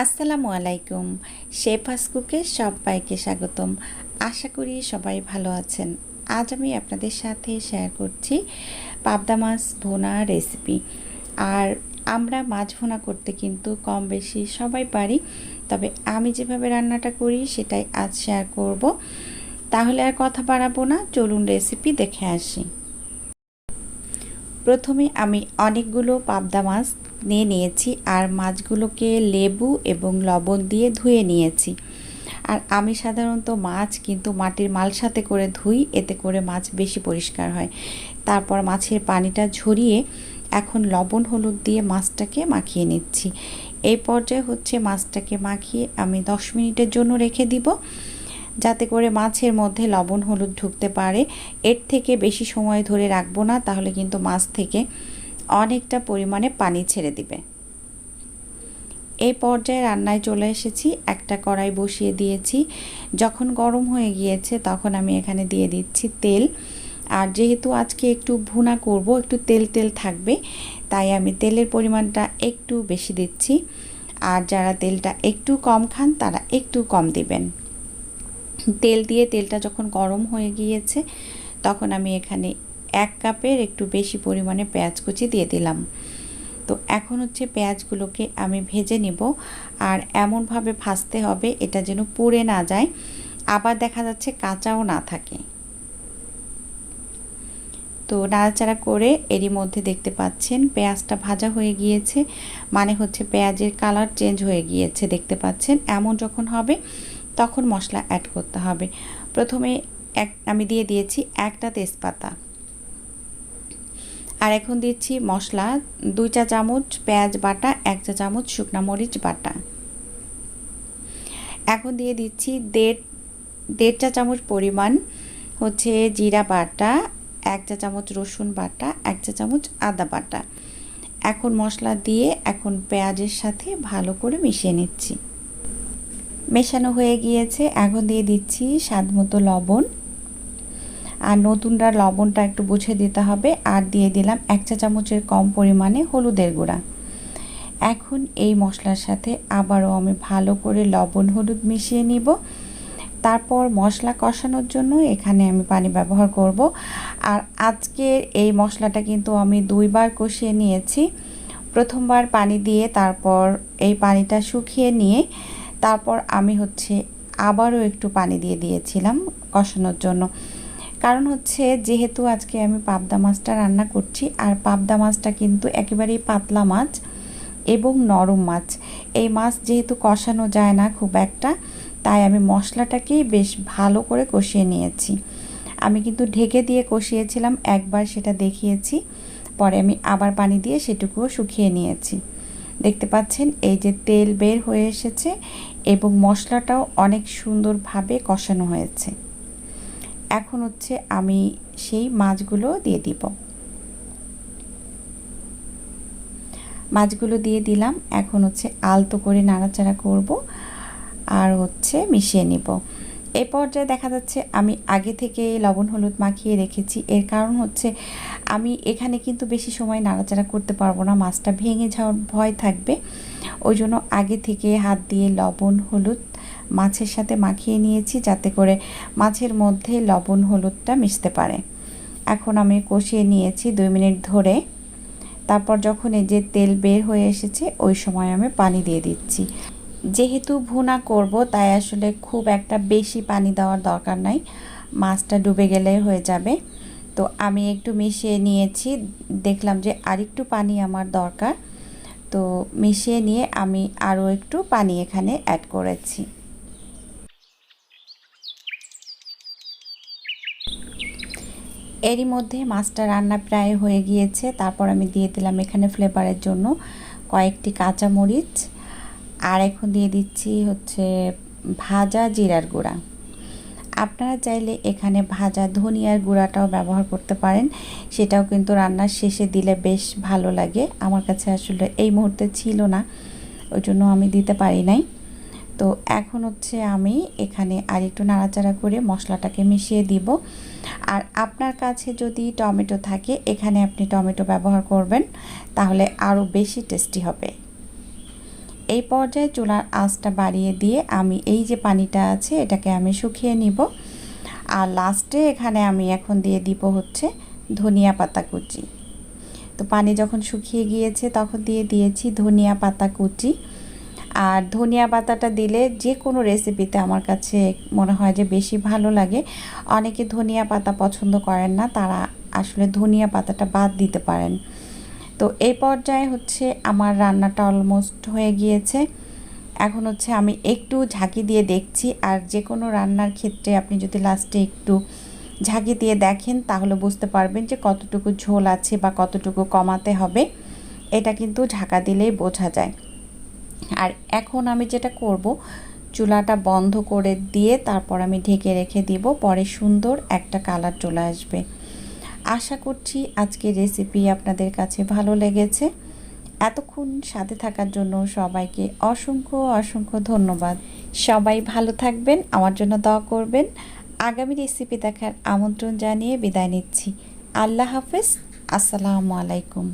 আসসালামু আলাইকুম। শেফাস কুকে সবাইকে স্বাগতম। আশা করি সবাই ভালো আছেন। আজ আমি আপনাদের সাথে শেয়ার করছি পাবদা মাছ ভোনা রেসিপি আর আমরা মাছ ভোনা করতে কিন্তু কম বেশি সবাই পারি, তবে আমি যেভাবে রান্নাটা করি সেটাই আজ শেয়ার করব। তাহলে আর কথা বাড়াবো না, চলুন রেসিপি দেখে আসি। প্রথমে আমি অনেকগুলো পাবদা মাছ নিয়ে নিয়েছি আর মাছগুলোকে লেবু এবং লবণ দিয়ে ধুয়ে নিয়েছি। আর আমি সাধারণত মাছ কিন্তু মাটির মাল সাথে করে ধুই, এতে করে মাছ বেশি পরিষ্কার হয়। তারপর মাছের পানিটা ঝরিয়ে এখন লবণ হলুদ দিয়ে মাছটাকে মাখিয়ে নিচ্ছি। এই পর্যায়ে হচ্ছে মাছটাকে মাখিয়ে আমি দশ মিনিটের জন্য রেখে দিব, যাতে করে মাছের মধ্যে লবণ হলুদ ঢুকতে পারে। এর থেকে বেশি সময় ধরে রাখব না, তাহলে কিন্তু মাছ থেকে অনেকটা পরিমাণে পানি ছেড়ে দিবে। এই পর্যায়ে রান্নায় চলে এসেছি, একটা কড়াই বসিয়ে দিয়েছি। যখন গরম হয়ে গিয়েছে তখন আমি এখানে দিয়ে দিচ্ছি তেল। আর যেহেতু আজকে একটু ভুনা করব, একটু তেল তেল থাকবে, তাই আমি তেলের পরিমাণটা একটু বেশি দিচ্ছি। আর যারা তেলটা একটু কম খান তারা একটু কম দিবেন। তেল দিয়ে তেলটা যখন গরম হয়ে গিয়েছে তখন আমি এখানে এক কাপের একটু বেশি পরিমাণে পেঁয়াজ কুচি দিয়ে দিলাম। তো এখন হচ্ছে পেঁয়াজগুলোকে আমি ভেজে নেব। আর এমনভাবে ভাজতে হবে, এটা যেন পুড়ে না যায়। আবার দেখা যাচ্ছে কাঁচাও না থাকে। তো নাড়াচাড়া করে এরই মধ্যে দেখতে পাচ্ছেন পেঁয়াজটা ভাজা হয়ে গিয়েছে। মানে হচ্ছে পেঁয়াজের কালার চেঞ্জ হয়ে গিয়েছে, দেখতে পাচ্ছেন? এমন যখন হবে, তখন মশলা অ্যাড করতে হবে। প্রথমে এক, আমি দিয়ে দিয়েছি একটা তেজপাতা। আর এখন দিচ্ছি মশলা, দুই চা চামচ পেঁয়াজ বাটা, এক চা চামচ শুকনা মরিচ বাটা। এখন দিয়ে দিচ্ছি দেড় দেড় চা চামচ পরিমাণ হচ্ছে জিরা বাটা, এক চা চামচ রসুন বাটা, এক চা চামচ আদা বাটা। এখন মশলা দিয়ে এখন পেঁয়াজের সাথে ভালো করে মিশিয়ে নিচ্ছি। মেশানো হয়ে গিয়েছে। এখন দিয়ে দিচ্ছি স্বাদ মতো লবণ। আর নতুনরা লবণটা একটু বুঝে দিতে হবে। আর দিয়ে দিলাম এক চা চামচের কম পরিমাণে হলুদের গুঁড়া। এখন এই মশলার সাথে আবারও আমি ভালো করে লবণ হলুদ মিশিয়ে নিব। তারপর মশলা কষানোর জন্য এখানে আমি পানি ব্যবহার করব। আর আজকের এই মশলাটা কিন্তু আমি দুইবার কষিয়ে নিয়েছি। প্রথমবার পানি দিয়ে তারপর এই পানিটা শুকিয়ে নিয়ে তারপর আমি হচ্ছে আবারও একটু পানি দিয়ে দিয়েছিলাম কষানোর জন্য। কারণ হচ্ছে যেহেতু আজকে আমি পাবদা মাছটা রান্না করছি, আর পাবদা মাছটা কিন্তু একেবারেই পাতলা মাছ এবং নরম মাছ। এই মাছ যেহেতু কষানো যায় না খুব একটা, তাই আমি মশলাটাকেই বেশ ভালো করে কষিয়ে নিয়েছি। আমি কিন্তু ঢেকে দিয়ে কষিয়েছিলাম, একবার সেটা দেখিয়েছি, পরে আমি আবার পানি দিয়ে সেটুকুও শুকিয়ে নিয়েছি। দেখতে পাচ্ছেন, এই যে তেল বের হয়ে এসেছে এবং মশলাটাও অনেক সুন্দরভাবে কষানো হয়েছে। এখন হচ্ছে আমি সেই মাছগুলো দিয়ে দিব। মাছগুলো দিয়ে দিলাম, এখন হচ্ছে আলতো করে নাড়াচাড়া করব আর হচ্ছে মিশিয়ে নিব। এই পর্যায়ে দেখা যাচ্ছে আমি আগে থেকে লবণ হলুদ মাখিয়ে রেখেছি, এর কারণ হচ্ছে আমি এখানে কিন্তু বেশি সময় নাড়াচাড়া করতে পারব না, মাছটা ভেঙে যাওয়ার ভয় থাকবে। ওই জন্য আগে থেকে হাত দিয়ে লবণ হলুদ মাছের সাথে মাখিয়ে নিয়েছি যাতে করে মাছের মধ্যে লবণ হলুদটা মিশতে পারে। এখন আমি কষিয়ে নিয়েছি দুই মিনিট ধরে। তারপর যখন এই যে তেল বের হয়ে এসেছে, ওই সময় আমি পানি দিয়ে দিচ্ছি। যেহেতু ভুনা করব, তাই আসলে খুব একটা বেশি পানি দেওয়ার দরকার নাই। মাছটা ডুবে গেলে হয়ে যাবে। তো আমি একটু মিশিয়ে নিয়েছি। দেখলাম যে আরেকটু পানি আমার দরকার। তো মিশিয়ে নিয়ে আমি আরও একটু পানি এখানে অ্যাড করেছি। এরই মধ্যে মাছটা রান্না প্রায় হয়ে গিয়েছে। তারপর আমি দিয়ে দিলাম এখানে ফ্লেভারের জন্য কয়েকটি কাঁচা মরিচ আর এখন দিয়ে দিচ্ছি হচ্ছে ভাজা জিরার গুঁড়া। আপনারা চাইলে এখানে ভাজা ধনিয়ার গুঁড়াটাও ব্যবহার করতে পারেন। সেটাও কিন্তু রান্নার শেষে দিলে বেশ ভালো লাগে। আমার কাছে আসলে এই মুহূর্তে ছিল না, ওই জন্য আমি দিতে পারি নাই। তো এখন হচ্ছে আমি এখানে আর একটু নাড়াচাড়া করে মশলাটাকে মিশিয়ে দিব। আর আপনার কাছে যদি টমেটো থাকে, এখানে আপনি টমেটো ব্যবহার করবেন, তাহলে আরও বেশি টেস্টি হবে। এই পর্যায়ে চুলার আঁচটা বাড়িয়ে দিয়ে আমি এই যে পানিটা আছে, এটাকে আমি শুকিয়ে নিব। আর লাস্টে এখানে আমি এখন দিয়ে দিব হচ্ছে ধনিয়া পাতা কুচি। তো পানি যখন শুকিয়ে গিয়েছে, তখন দিয়ে দিয়েছি ধনিয়া পাতা কুচি। আর ধনিয়া পাতাটা দিলে যে কোনো রেসিপিতে আমার কাছে মনে হয় যে বেশি ভালো লাগে। অনেকে ধনিয়া পাতা পছন্দ করেন না, তারা আসলে ধনিয়া পাতাটা বাদ দিতে পারেন। তো এই পর্যায়ে হচ্ছে আমার রান্নাটা অলমোস্ট হয়ে গিয়েছে। এখন হচ্ছে আমি একটু ঝাঁকি দিয়ে দেখছি আর যে কোনো রান্নার ক্ষেত্রে আপনি যদি লাস্টে একটু ঝাঁকি দিয়ে দেখেন, তাহলে বুঝতে পারবেন যে কতটুকু ঝোল আছে বা কতটুকু কমাতে হবে। এটা কিন্তু ঝাঁকা দিলেই বোঝা যায়। আর এখন আমি যেটা করব, চুলাটা বন্ধ করে দিয়ে তারপর আমি ঢেকে রেখে দিব, পরে সুন্দর একটা কালার চলে আসবে। আশা করছি আজকের রেসিপি আপনাদের কাছে ভালো লেগেছে। এতক্ষণ সাথে থাকার জন্য সবাইকে অসংখ্য অসংখ্য ধন্যবাদ। সবাই ভালো থাকবেন, আমার জন্য দোয়া করবেন। আগামী রেসিপি দেখার আমন্ত্রণ জানিয়ে বিদায় নিচ্ছি। আল্লাহ হাফেজ, আসসালামু আলাইকুম।